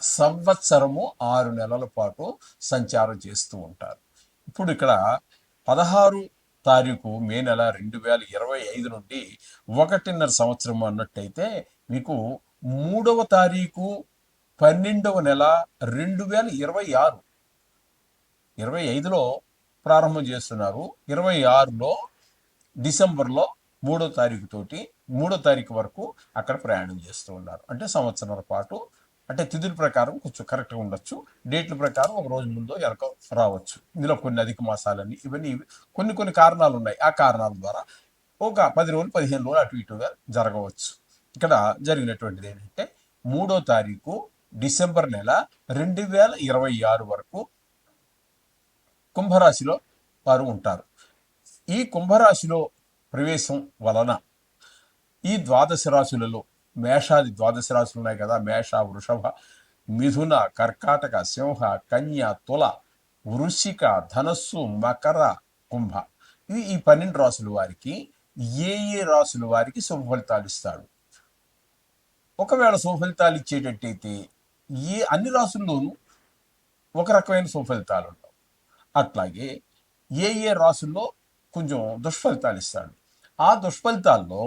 సంవత్సరము ఆరు నెలల పాటు సంచారం చేస్తూ ఉంటారు. ఇప్పుడు ఇక్కడ పదహారు తారీఖు మే నెల రెండు వేల ఇరవై ఐదు నుండి ఒకటిన్నర సంవత్సరం అన్నట్టయితే మీకు మూడవ తారీఖు పన్నెండవ నెల రెండు వేల ఇరవై ఆరు. ఇరవై ఐదులో ప్రారంభం చేస్తున్నారు. ఇరవై ఆరులో డిసెంబర్లో మూడో తారీఖు తోటి మూడో తారీఖు వరకు అక్కడ ప్రయాణం చేస్తూ ఉన్నారు. అంటే సంవత్సరాల పాటు అంటే తిథుల ప్రకారం కొంచెం కరెక్ట్గా ఉండొచ్చు. డేట్ల ప్రకారం ఒక రోజు ముందో వెనక రావచ్చు. ఇందులో కొన్ని అధిక మాసాలని ఇవన్నీ కొన్ని కొన్ని కారణాలు ఉన్నాయి. ఆ కారణాల ద్వారా ఒక పది రోజులు పదిహేను రోజులు అటు ఇటుగా జరగవచ్చు. ఇక్కడ జరిగినటువంటిది ఏంటంటే మూడో తారీఖు డిసెంబర్ నెల రెండు వేల ఇరవై ఆరు వరకు కుంభరాశిలో వారు ఉంటారు. ఈ కుంభరాశిలో ప్రవేశం వలన ఈ ద్వాదశ రాశులలో మేషాది ద్వాదశ రాశులు ఉన్నాయి కదా మేష వృషభ మిథున కర్కాటక సింహ కన్య తుల వృషిక ధనస్సు మకర కుంభ. ఇవి ఈ పన్నెండు రాసుల వారికి ఏ ఏ రాసుల వారికి శుభ ఫలితాలు ఇస్తాడు ఒకవేళ శుభ ఫలితాలు ఇచ్చేటట్టయితే ఏ అన్ని రాసుల్లోనూ ఒక రకమైన శుభ ఫలితాలు ఉంటాయి అట్లాగే ఏ ఏ రాసుల్లో కొంచెం దుష్ఫలితాలు ఇస్తాడు ఆ దుష్ఫలితాల్లో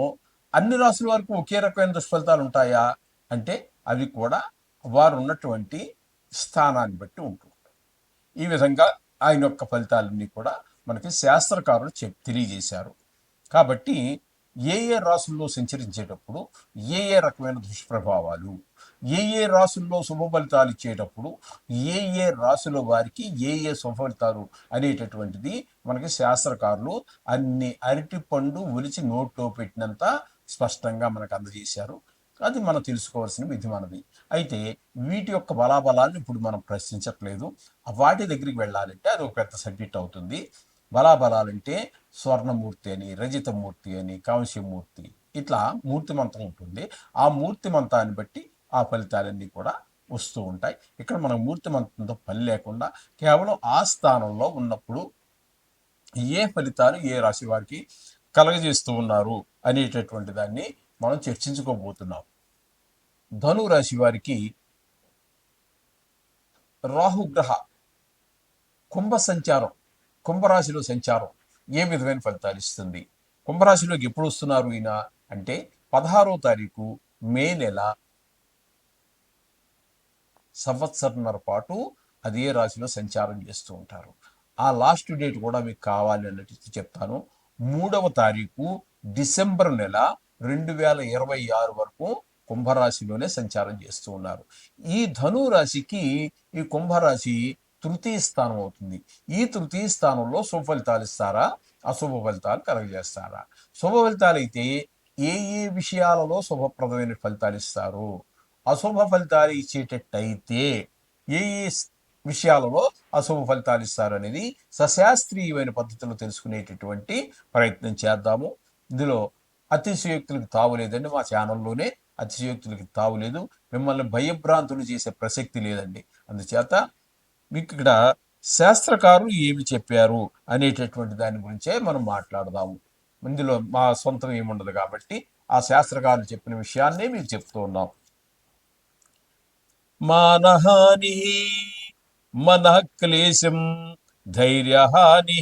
అన్ని రాసుల వరకు ఒకే రకమైన దుష్ఫలితాలు ఉంటాయా? అంటే అవి కూడా వారు ఉన్నటువంటి స్థానాన్ని బట్టి ఉంటుంది. ఈ విధంగా ఆయన యొక్క ఫలితాలన్నీ కూడా మనకి శాస్త్రకారులు చెప్ తెలియజేశారు. కాబట్టి ఏ ఏ రాసుల్లో సంచరించేటప్పుడు ఏ ఏ రకమైన దుష్ప్రభావాలు ఏ ఏ రాసుల్లో శుభ ఫలితాలు ఇచ్చేటప్పుడు ఏ ఏ రాసుల వారికి ఏ ఏ శుభ ఫలితాలు అనేటటువంటిది మనకి శాస్త్రకారులు అన్ని అరటి పండు ఒలిచి నోట్లో పెట్టినంత స్పష్టంగా మనకు అందజేశారు. అది మనం తెలుసుకోవాల్సిన విధి మనది అయితే వీటి యొక్క బలాబలాన్ని ఇప్పుడు మనం ప్రశ్నించట్లేదు. వాటి దగ్గరికి వెళ్ళాలంటే అది ఒక పెద్ద సబ్జెక్ట్ అవుతుంది. బలాబలాలంటే స్వర్ణమూర్తి అని రజితమూర్తి అని కాంస్యమూర్తి ఇట్లా మూర్తిమంతం ఉంటుంది. ఆ మూర్తిమంతాన్ని బట్టి ఆ ఫలితాలన్నీ కూడా వస్తూ ఉంటాయి. ఇక్కడ మనం మూర్తిమంతంతో పని లేకుండా కేవలం ఆ స్థానంలో ఉన్నప్పుడు ఏ ఫలితాలు ఏ రాశి వారికి కలగజేస్తూ ఉన్నారు అనేటటువంటి దాన్ని మనం చర్చించుకోబోతున్నాం. ధను రాశి వారికి రాహుగ్రహ కుంభ సంచారం కుంభరాశిలో సంచారం ఏ విధమైన ఫలితాలు ఇస్తుంది? కుంభరాశిలోకి ఎప్పుడు వస్తున్నారు ఈయన? అంటే పదహారో తారీఖు మే నెల సంవత్సరంన్నర పాటు అదే రాశిలో సంచారం చేస్తూ ఉంటారు. ఆ లాస్ట్ డేట్ కూడా మీకు కావాలి అన్నట్టు చెప్తాను. మూడవ తారీఖు డిసెంబర్ నెల రెండు వేల ఇరవై ఆరు వరకు కుంభరాశిలోనే సంచారం చేస్తూ ఉన్నారు. ఈ ధను రాశికి ఈ కుంభరాశి తృతీయ స్థానం అవుతుంది. ఈ తృతీయ స్థానంలో శుభ ఫలితాలు ఇస్తారా? అశుభ ఫలితాలు కలగజేస్తారా? శుభ ఫలితాలు అయితే ఏ ఏ విషయాలలో శుభప్రదమైన ఫలితాలు ఇస్తారు? అశుభ ఫలితాలు ఇచ్చేటట్టయితే ఏ ఏ విషయాలలో అశుభ ఫలితాలు ఇస్తారు అనేది సశాస్త్రీయమైన పద్ధతిలో తెలుసుకునేటటువంటి ప్రయత్నం చేద్దాము. ఇందులో అతిశయోక్తులకు తావులేదండి మా ఛానల్లోనే అతిశయోక్తులకి తావులేదు మిమ్మల్ని భయభ్రాంతులు చేసే ప్రసక్తి లేదండి. అందుచేత మీకు ఇక్కడ శాస్త్రకారులు ఏమి చెప్పారు అనేటటువంటి దాని గురించే మనం మాట్లాడదాము. ఇందులో మా సొంతం ఏముండదు కాబట్టి ఆ శాస్త్రకారులు చెప్పిన విషయాన్నే మీకు చెప్తూ ఉన్నాం. మానహాని మనః క్లేశం ధైర్యహాని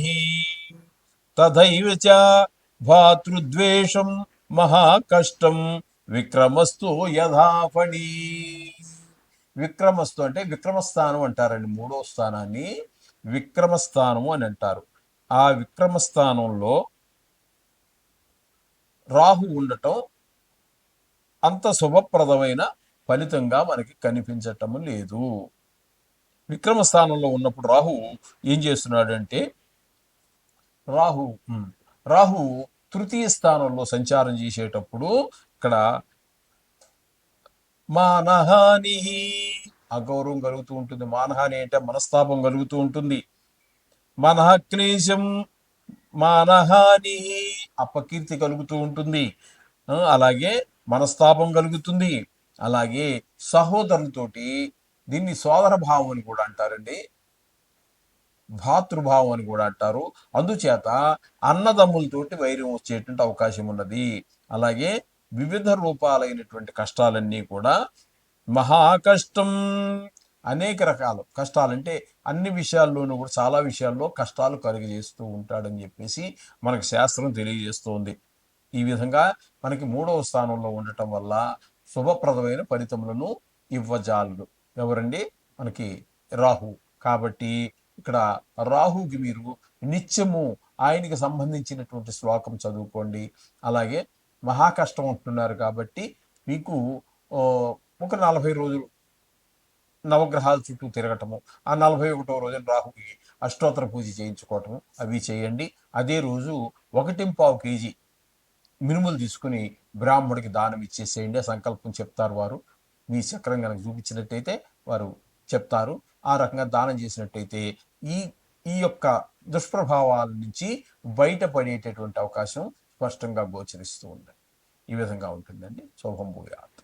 తథైవ చ భాతృద్వేషం మహాకష్టం విక్రమస్తు యథాఫణి విక్రమస్తు అంటే విక్రమస్థానం అంటారండి మూడో స్థానాన్ని విక్రమస్థానము అని అంటారు. ఆ విక్రమస్థానంలో రాహు ఉండటం అంత శుభప్రదమైన ఫలితంగా మనకి కనిపించటం లేదు. విక్రమ స్థానంలో ఉన్నప్పుడు రాహు ఏం చేస్తున్నాడంటే రాహు రాహు తృతీయ స్థానంలో సంచారం చేసేటప్పుడు ఇక్కడ మానహాని అగౌరవం కలుగుతూ ఉంటుంది. మానహాని అంటే మనస్తాపం కలుగుతూ ఉంటుంది. మనః క్లేశం మానహాని అపకీర్తి కలుగుతూ ఉంటుంది. అలాగే మనస్తాపం కలుగుతుంది. అలాగే సహోదరులతోటి దీన్ని సోదర భావం అని కూడా అంటారండి. భాతృభావం అని కూడా అంటారు. అందుచేత అన్నదమ్ములతోటి వైరం వచ్చేటువంటి అవకాశం ఉన్నది. అలాగే వివిధ రూపాలైనటువంటి కష్టాలన్నీ కూడా మహా కష్టం అనేక రకాలు. కష్టాలంటే అన్ని విషయాల్లోనూ కూడా చాలా విషయాల్లో కష్టాలు కలుగజేస్తూ ఉంటాడని చెప్పేసి మనకు శాస్త్రం తెలియజేస్తోంది. ఈ విధంగా మనకి మూడవ స్థానంలో ఉండటం వల్ల శుభప్రదమైన ఫలితములను ఇవ్వజాలడు. ఎవరండి? మనకి రాహు. కాబట్టి ఇక్కడ రాహుకి మీరు నిత్యము ఆయనకి సంబంధించినటువంటి శ్లోకం చదువుకోండి. అలాగే మహాకష్టం అంటున్నారు కాబట్టి మీకు ఒక నలభై రోజులు నవగ్రహాల చుట్టూ తిరగటము ఆ నలభై ఒకటో రోజున రాహుకి అష్టోత్తర పూజ చేయించుకోవటము అవి చేయండి. అదే రోజు ఒకటి పావు కేజీ మినుములు తీసుకుని బ్రాహ్మడికి దానం ఇచ్చేసేయండి. సంకల్పం చెప్తారు వారు. మీ చక్రం కనుక చూపించినట్టయితే వారు చెప్తారు. ఆ రకంగా దానం చేసినట్టయితే ఈ ఈ యొక్క దుష్ప్రభావాల నుంచి బయటపడేటటువంటి అవకాశం స్పష్టంగా గోచరిస్తూ ఉంది ఈ విధంగా ఉంటుందండి. శుభం భూయాలు